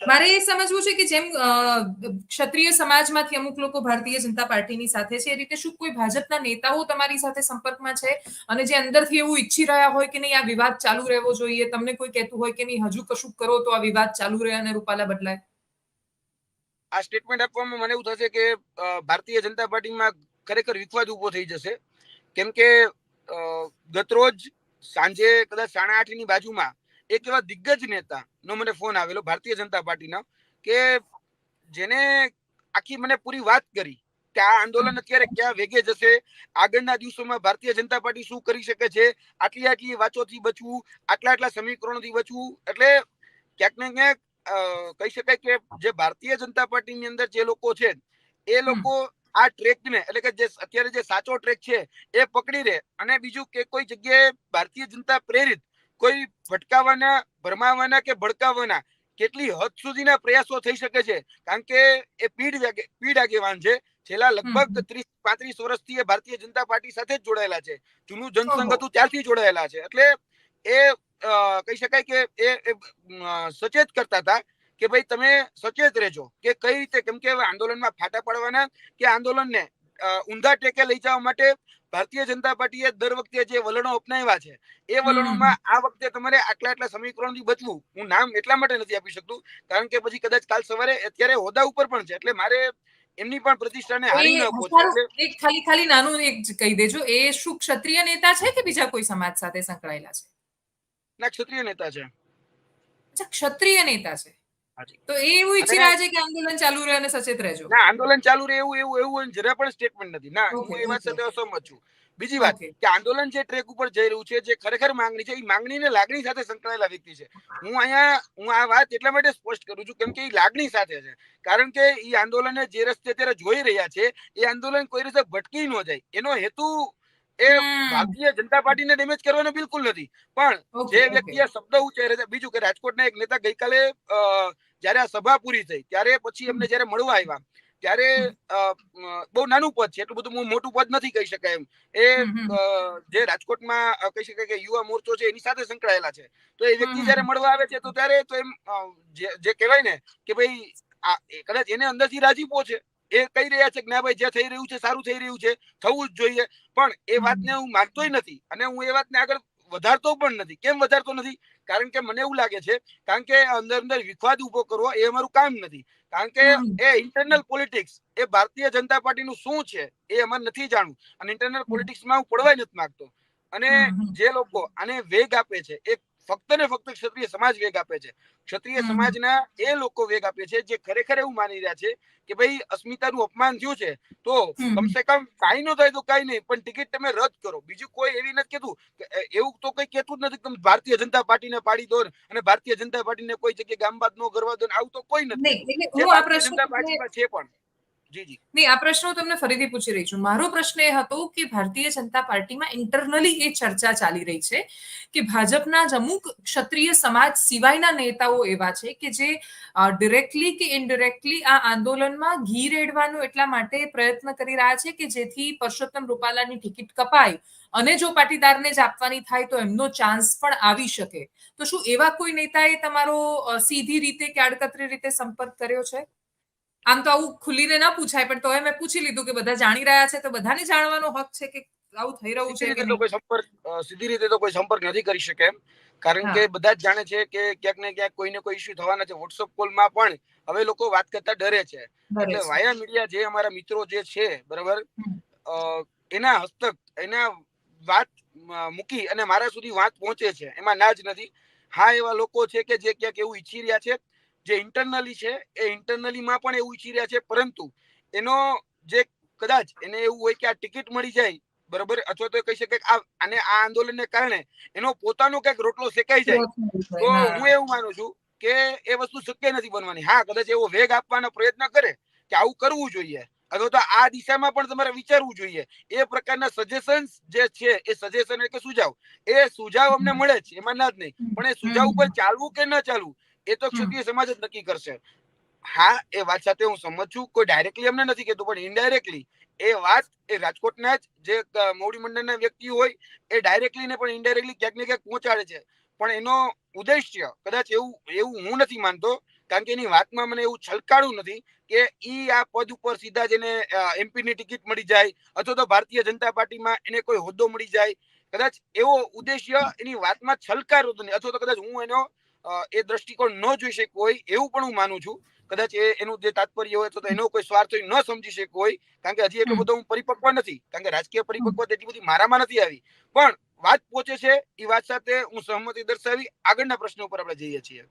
મારે એ સમજવું છે કે જેમ ક્ષત્રિય સમાજમાંથી અમુક લોકો ભારતીય જનતા પાર્ટીની સાથે છે, એ રીતે શું કોઈ ભાજપના નેતાઓ તમારી સાથે સંપર્કમાં છે? અને જે અંદરથી એવું ઈચ્છી રહ્યા હોય કે નહીં, આ વિવાદ ચાલુ રહેવો જોઈએ, તમને કોઈ કહેતું હોય કે નહીં, હજુ કશું કરો તો આ વિવાદ ચાલુ રહે અને રૂપાલા બદલાય? આ સ્ટેટમેન્ટ આપવામાં મને એવું થશે કે ભારતીય જનતા પાર્ટીમાં ખરેખર વિખવાદ ઊભો થઈ જશે. કેમ કે ગતરોજ સાંજે કદાચ સાડા આઠની બાજુમાં એક એવા દિગ્ગજ નેતા નો મને ફોન આવેલો ભારતીય જનતા પાર્ટીના કે જેને આખી મને પૂરી વાત કરી કે આ આંદોલન અત્યારે ક્યાં વેગે જશે આગળના દિવસોમાં ભારતીય જનતા પાર્ટી શું કરી શકે છે આટલી આટલી વાંચોથી બચવું આટલા આટલા સમીકરણોથી બચવું એટલે ક્યાંક ને ક્યાંક કહી શકાય કે જે ભારતીય જનતા પાર્ટીની અંદર જે લોકો છે એ લોકો આ ટ્રેકને એટલે કે જે અત્યારે જે સાચો ટ્રેક છે એ પકડી રહે અને બીજું કે કોઈ જગ્યાએ ભારતીય જનતા પ્રેરિત કોઈ ભટકાવાના ભરમાવાના કે ભડકાવાના કેટલી હદ સુધીના પ્રયાસો થઈ શકે છે? કારણ કે એ પીઢ પીઢ આગેવાન છે. છેલ્લા લગભગ ત્રીસ પાંત્રીસ વર્ષથી એ ભારતીય જનતા પાર્ટી સાથે જ જોડાયેલા છે. જૂનું જનસંઘ હતું ત્યારથી જોડાયેલા છે. એટલે એ કહી શકાય કે એ સચેત કરતા હતા કે ભાઈ તમે સચેત રહેજો કે કઈ રીતે કેમ કે આંદોલનમાં ફાટા પાડવાના કે આંદોલનને ઊંધા ટેકે લઈ જવા માટે ભારતીય જનતા પાર્ટીએ દર વખતે જે વલણો અપનાવ્યા છે એ વલણોમાં આ વખતે તમારે આટલા આટલા સમીકરણોથી બચવું. હું નામ એટલા માટે નથી આપી શકતું કારણ કે પછી કદાચ કાલ સવારે અત્યારે હોદ્દા ઉપર પણ છે એટલે મારે એમની પણ પ્રતિષ્ઠાને હારી ન એક ખાલી ખાલી નાનું એક કહી દેજો. એ શું ક્ષત્રિય નેતા છે કે બીજા કોઈ સમાજ સાથે સંકળાયેલા છે? ના ક્ષત્રિય નેતા છે. અચ્છા ક્ષત્રિય નેતા છે. તો એ એવું ઈચ્છી રહ્યા છે કે આંદોલન ચાલુ રહે અને સચેત રહેજો. ના આંદોલન ચાલુ રહે એવું એવું એવું જરા પણ સ્ટેટમેન્ટ નથી. ના હું એ વાત સાથે અસહમત છું. બીજી વાત કે આંદોલન જે ટ્રેક ઉપર જઈ રહ્યું છે જે ખરેખર માંગણી છે એ માંગણીને લાગણી સાથે સંકળાયેલા વ્યક્તિ છે. હું અહીંયા હું આ વાત એટલા માટે સ્પષ્ટ કરું છું કેમ કે એ લાગણી સાથે છે. કારણ કે એ આંદોલન જે રસ્તે અત્યારે જોઈ રહ્યા છે એ આંદોલન કોઈ રીતે ભટકી ન જાય. એનો હેતુ એ. ભારતીય જનતા પાર્ટીને ડેમેજ કરવાનો બિલકુલ નથી. પણ જે. વ્યક્તિએ શબ્દ ઉચ્ચાર્યા છે બીજું કે રાજકોટના એક નેતા ગઈકાલે અ, જ્યારે આ સભા પૂરી થઈ ત્યારે પછી એમને જ્યારે મળવા આવ્યા ત્યારે બહુ નાનું પદ છે એટલું બધું હું મોટું પદ નથી કહી શકાય એમ. એ જે રાજકોટમાં કહી શકાય કે યુવા મોરચો છે એની સાથે સંકળાયેલા છે. તો એ વ્યક્તિ જયારે મળવા આવે છે તો ત્યારે તો એમ જે કહેવાય ને કે ભાઈ કદાચ એને અંદરથી રાજીપો છે એ કહી રહ્યા છે કે ના ભાઈ જે થઈ રહ્યું છે સારું થઈ રહ્યું છે થવું જ જોઈએ. પણ એ વાતને હું માનતોય નથી. અને હું એ વાતને આગળ વધારતો પણ નથી. કેમ વધારતો નથી? કારણ કે મને એવું લાગે છે કારણ કે અંદર અંદર વિખવાદ ઊભો કરવો એ અમારું કામ નથી. કારણ કે એ ઇન્ટરનલ પોલિટિક્સ એ ભારતીય જનતા પાર્ટીનું શું છે એ અમારે નથી જાણવું. અને ઇન્ટરનલ પોલિટિક્સમાં હું પડવા નથી માંગતો. અને. જે લોકો આને વેગ આપે છે એ ફક્ત ને ફક્ત ક્ષત્રિય સમાજ વેગ આપે છે. ક્ષત્રિય સમાજના એ લોકો વેગ આપે છે જે ખરેખર એવું માની રહ્યા છે કે ભાઈ અસ્મિતાનું અપમાન થયું છે તો કમસે કમ કાંઈ ન થાય તો કાંઈ નહીં પણ ટિકિટ તમે રદ કરો. બીજું કોઈ એવી નથી કેતું કે એવું તો કઈ કેતું જ નથી તમે ભારતીય જનતા પાર્ટીને પાડી દો અને ભારતીય જનતા પાર્ટીને કોઈ જગ્યાએ ગામ બાદ ન કરવા દો આવું તો કોઈ નથી જનતા પાર્ટીમાં છે પણ. નહીં, આ પ્રશ્ન હું તમને ફરીથી પૂછી રહી છું. મારો પ્રશ્ન એ હતો કે ભારતીય જનતા પાર્ટીમાં ઇન્ટરનલી એ ચર્ચા ચાલી રહી છે કે ભાજપના જ અમુક ક્ષત્રિય સમાજ સિવાયના નેતાઓ એવા છે કે જે ડિરેક્ટલી કે ઇનડિરેક્ટલી આ આંદોલનમાં ઘી રેડવાનો એટલા માટે પ્રયત્ન કરી રહ્યા છે કે જેથી પરસોત્તમ રૂપાલાની ટિકિટ કપાય અને જો પાટીદારને જ આપવાની થાય તો એમનો ચાન્સ પણ આવી શકે. તો શું એવા કોઈ નેતાએ તમારો સીધી રીતે કે આડકતરી રીતે સંપર્ક કર્યો છે? આમ તો આવું ખુલીને ના પૂછાય પણ તોય મેં પૂછી લીધું કે બધા જાણી રહ્યા છે તો બધાને જાણવાનો હક છે કે આવું થઈ રહ્યું છે કે કોઈ સંપર્ક સીધી રીતે તો કોઈ સંપર્ક નથી કરી શકે એમ. કારણ કે બધા જ જાણે છે કે ક્યાંક ને ક્યાંક કોઈને કોઈ ઇશ્યુ થવાના છે. વોટ્સઅપ કોલમાં પણ હવે લોકો વાત કરતા ડરે છે. એટલે વાયા મીડિયા જે અમારા મિત્રો જે છે બરાબર એના હસ્તક એના વાત મૂકી અને મારા સુધી વાત પહોંચે છે. એમાં ના જ નથી. હા એવા લોકો છે કે જે ક્યાંક એવું ઈચ્છી રહ્યા છે જે ઇન્ટરનલી છે એ ઇન્ટરનલીમાં પણ એવું ઈચ્છી રહ્યા છે પરંતુ એનો જે કદાચ એને એવું હોય કે આ ટિકિટ મળી જાય બરોબર? અથવા તો કહી શકે કે આ અને આ આંદોલનને કારણે એનો પોતાનો કંઈક રોટલો શેકાઈ જાય. તો હું. એવું માનું છું કે એ વસ્તુ શક્ય નથી બનવાની. હા કદાચ એવો વેગ આપવાનો પ્રયત્ન કરે કે આવું કરવું જોઈએ અથવા તો આ દિશામાં પણ તમારે વિચારવું જોઈએ. એ પ્રકારના સજેશન્સ જે છે એ સજેશન એટલે સુઝાવ. એ સુઝાવ અમને મળે છે એમાં ના જ નહીં. પણ એ સુઝાવ ઉપર ચાલવું કે ન ચાલવું એ તો ક્ષત્રિય સમાજ જ નક્કી કરશે. હા એ વાત સાથે હું સમજ છું કોઈ ડાયરેક્ટલી અમને નથી કહેતું પણ ઇનડાયરેક્ટલી એ વાત એ રાજકોટના જ જે મોવડી મંડળના વ્યક્તિ હોય એ ડાયરેક્ટલી ને પણ ઇનડાયરેક્ટલી ક્યાંક ને ક્યાંક પહોંચાડે છે. પણ એનો ઉદ્દેશ્ય કદાચ એવું એવું હું નથી માનતો કારણ કે એની વાતમાં મને એવું છલકાડું નથી કે ઈ આ પદ ઉપર સીધા જ એને એમપી ની ટિકિટ મળી જાય અથવા તો ભારતીય જનતા પાર્ટીમાં એને કોઈ હોદ્દો મળી જાય. કદાચ એવો ઉદ્દેશ્ય એની વાતમાં છલકારો હતો નહીં અથવા તો કદાચ હું એનો એ દ્રષ્ટિકોણ ન જોઈ શક્યો હોય એવું પણ હું માનું છું. કદાચ એ એનું જે તાત્પર્ય હોય તો એનો કોઈ સ્વાર્થ ન સમજી શક્યો હોય કારણ કે હજી એટલો બધો હું પરિપક્વ નથી કારણ કે રાજકીય પરિપક્વતા એટલી બધી મારામાં નથી આવી. પણ વાત પહોંચે છે એ વાત સાથે હું સહમતિ દર્શાવી આગળના પ્રશ્નો ઉપર આપણે જઈએ છીએ.